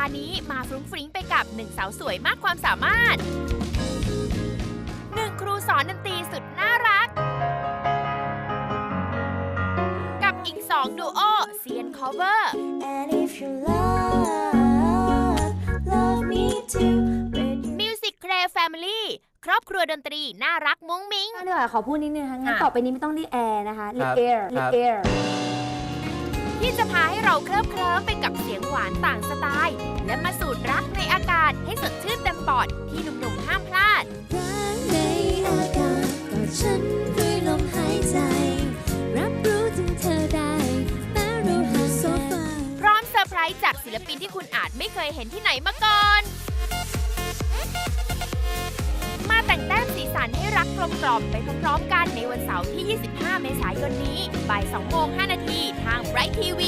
าห์นี้มาฟรุ้งฟริ้งไปกับหนึ่งสาวสวยมากความสามารถหนึ่งครูสอนดนตรีสุดน่ารัก กับอีกสองดูโอเซียนคอเวอร์ And if you love, love me too. When you Music c r a Family ครอบครัวดนตรี น่ารักมุ้งมิ้งเดี๋ยวขอพูดนิดนึงนะคะงั้นค่ะต่อไปนี้ไม่ต้องเรียกแอร์นะคะเรียคกรับแอร์คเรียรักบแอร์ที่จะพาให้เราเคลิบเคลิ้มานต่างสไตล์ และมาสูดรักในอากาศให้สดชื่นเต็มปอดที่หนุ่มๆห้ามพลาดรักในอากาศกอดฉันด้วยลมหายใจ รับรู้ถึงเธอได้แม้เราห่างโซฟาพร้อมเซอร์ไพรส์จากศิลปินที่คุณอาจไม่เคยเห็นที่ไหนมาก่อนมาแต่งแต้มสีสันให้รักกลมกล่อมไปพร้อมๆกันในวันเสาร์ที่ 25 เมษายนนี้บ่าย 2 โมง 5 นาที ทาง Bright TV ช่อง20